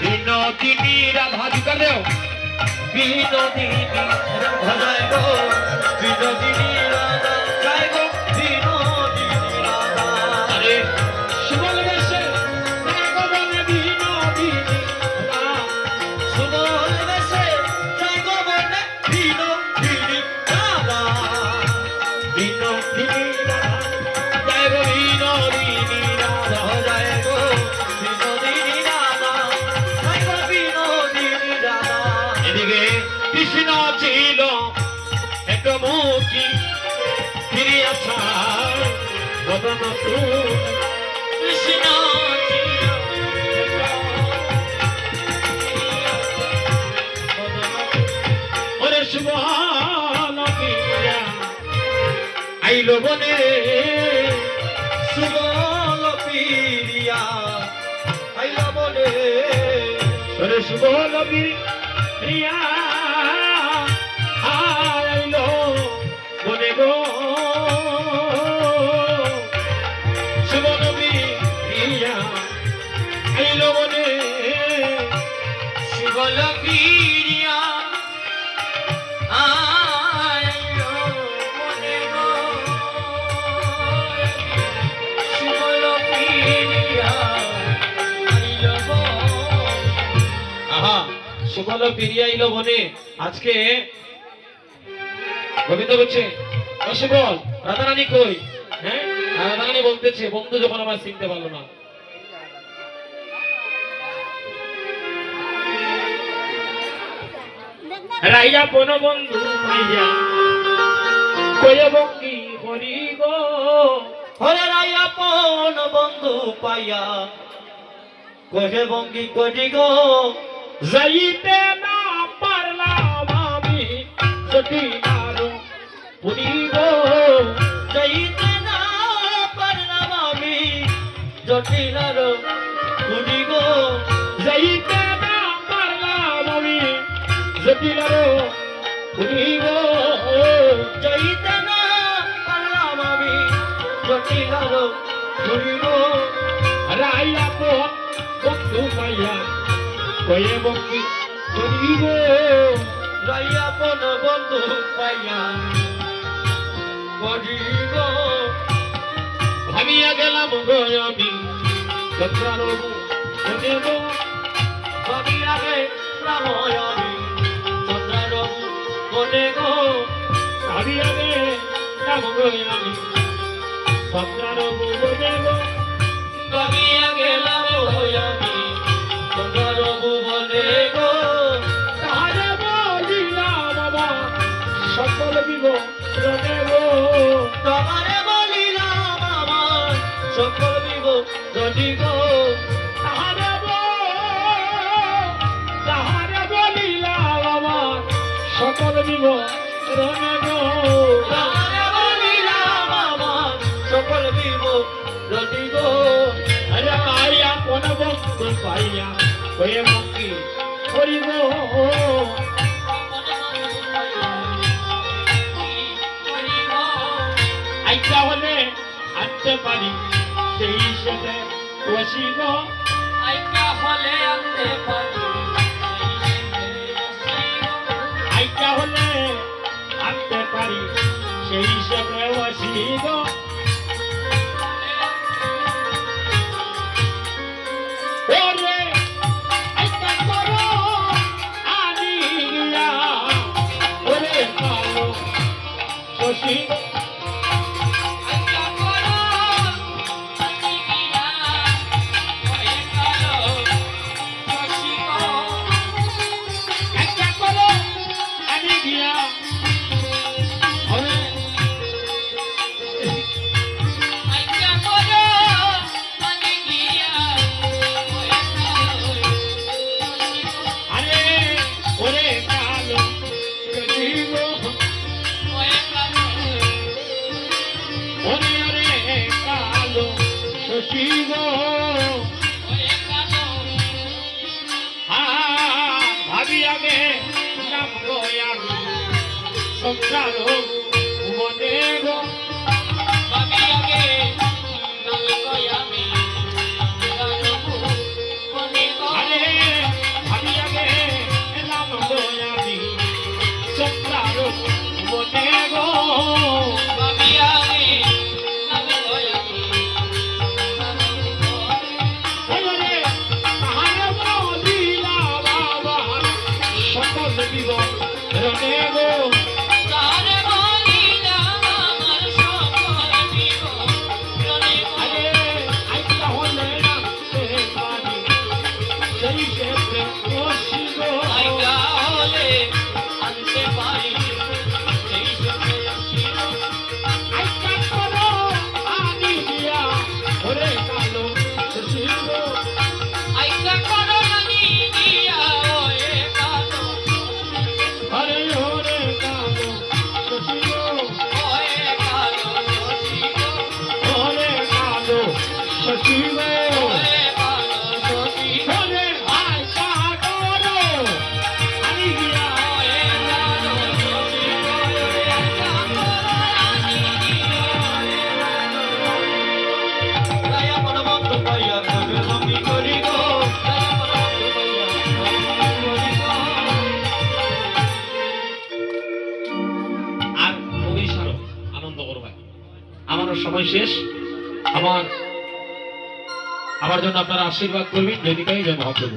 বিনোদিনী রাধা জুকা দেও বিনোদিনী রাধা জয় গো বিনোদিনী রাধা জয় গো বিনোদিনী রাধা আরে, সুবল বেশে জয় গো বনে বিনোদিনী সুবল বেশে জয় গো বনে বিনোদিনী আইলো বনে সুবল পিরিয়া আইলো বনে সুবল পিরিয়া সুবল পিরিয়া আইলো বনে। আজকে গোবিন্দ বলছে সুবল রাধারানী কই? হ্যাঁ? রাধারানী বলতেছে, বন্ধু, যখন আমার চিনতে পারল না। রাইয়া পন বন্ধু মাইয়া কয়ে বঙ্গি হরি গো? হরে রাইয়া পন বন্ধু পাইয়া কোহে বঙ্গি করি গো? যাইতে না পারলাম আমি সতীনার পুরি গো যাইতে না পারলাম আমি জটিলার কুড়ি গো যাইতে না পারলাম আমি সতীনার পুরি গো যাইতে না পারলাম আমি জটিলার কুড়ি গো রাইয়া পন বন্ধু মাইয়া কয়ে বঙ্গি হরি গো রাইয়া পন বন্ধু পাইয়া করি গো ভাবিয়া গেলাম গো আমি ভাবি আগে রাময়ণী চন্দ্রবাবু মনে গো ভাবিয়া গেলাম গো আমি। সকল আমার সকল গণি গো আরে আইয়া কোন বস্তু পাইয়া হয়ে মুক্তি করিব। আইটা হলে আনতে পারি সেই হিসেবে বসিব। আইকা হলে আনতে পারি। সেই হিসেবে বসিব ચાલો Oh, সময় শেষ। আমার আমার জন্য আপনারা আশীর্বাদ করবেন জনিকাই জয় মহাপ্রভু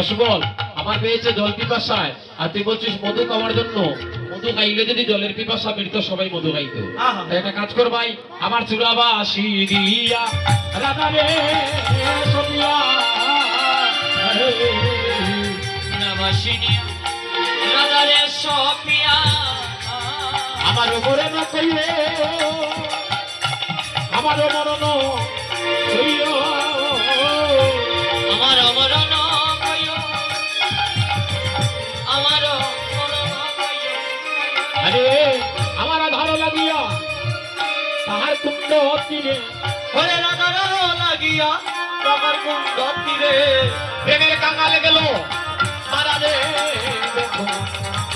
অসবল আমার পেয়েছে জল পিপাসায়। আর তুই বলছিস মধু খাওয়ার জন্য। মধু খাইলে যদি জলের পিপাসা মিলত সবাই মধু খাইতো। তাই একটা কাজ কর ভাই আমার চুরাবা আসি দিয়া। রাধা রে সপিয়া নমস্বিনিয়া রাধারে সপিয়া আমার মরে না কইলে আমার মরণ আমার আমার আরে আমার ভালো লাগিয়া, তাহার কুণ্ড তীরে। ওরে রাধার লাগিয়া তোমার কুন্দ তীরে। প্রেমের কাঙালে গেল মারা রে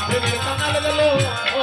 প্রেমের কাঙালে গেল, ও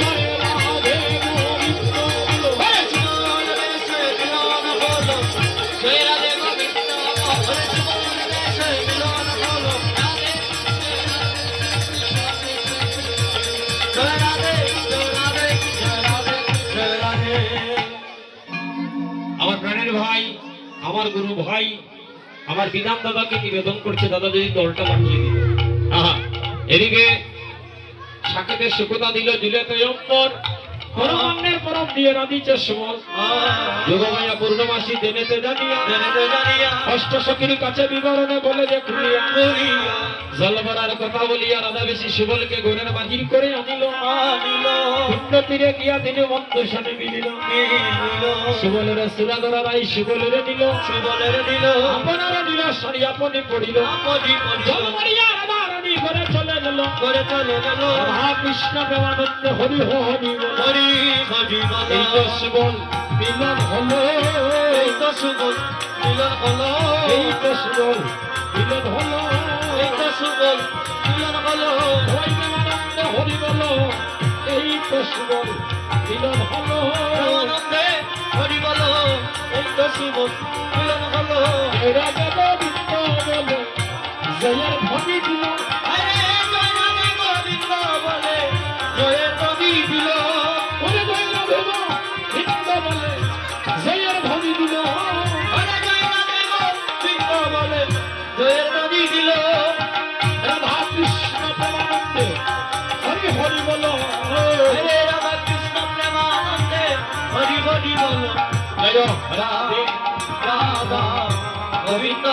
আমার গুরু ভাই, আমার বিধান দাদাকে নিবেদন করছে, দাদা যদি দলটা বানিয়ে দিল এদিকে সাকেতের সুখতা দিল জুলিয়াতে পরমান্নের পরম দিয়ে রাধিছে সুমল যোগমায়া পূর্ণমাসী দেনেতে জানিয়া জনতে জানিয়া অষ্ট সখীর কাছে বিবরণে বলে যে খুলিয়া। করিয়া কথা বলিয়া রাধা বেশি সুবলকে ঘরের বাহির করে আনিল। আনিল। পুণ্য তীরে গিয়া দিনে বন্ধু সানে মিলিল। সুবলের সুরাধরা রাই সুবলের নিল সুবলের দিল। আপনারা নিল সারি আপনি পড়িল। আপনি পরিচয় রাধা রানী ঘরে চলে গেল করে চলে গেল। রাধা কৃষ্ণ প্রেমানন্দ হরি হরি হরি হরি এই তো মিলন হলো। এই তো মিলন হলো। এই তো সুবল মিলন হলো। এই তো সুবল মিলন হলো। হরি প্রেমানন্দ হরি বল। এই তো সুবল মিলন হলো। প্রেমানন্দে হরি বলো। এই তো সুবল মিলন হলো। দেব বিন্দ ভবি হরি বল হরে রাধা কৃষ্ণ প্রেমানন্দে রাধে গোবিন্দ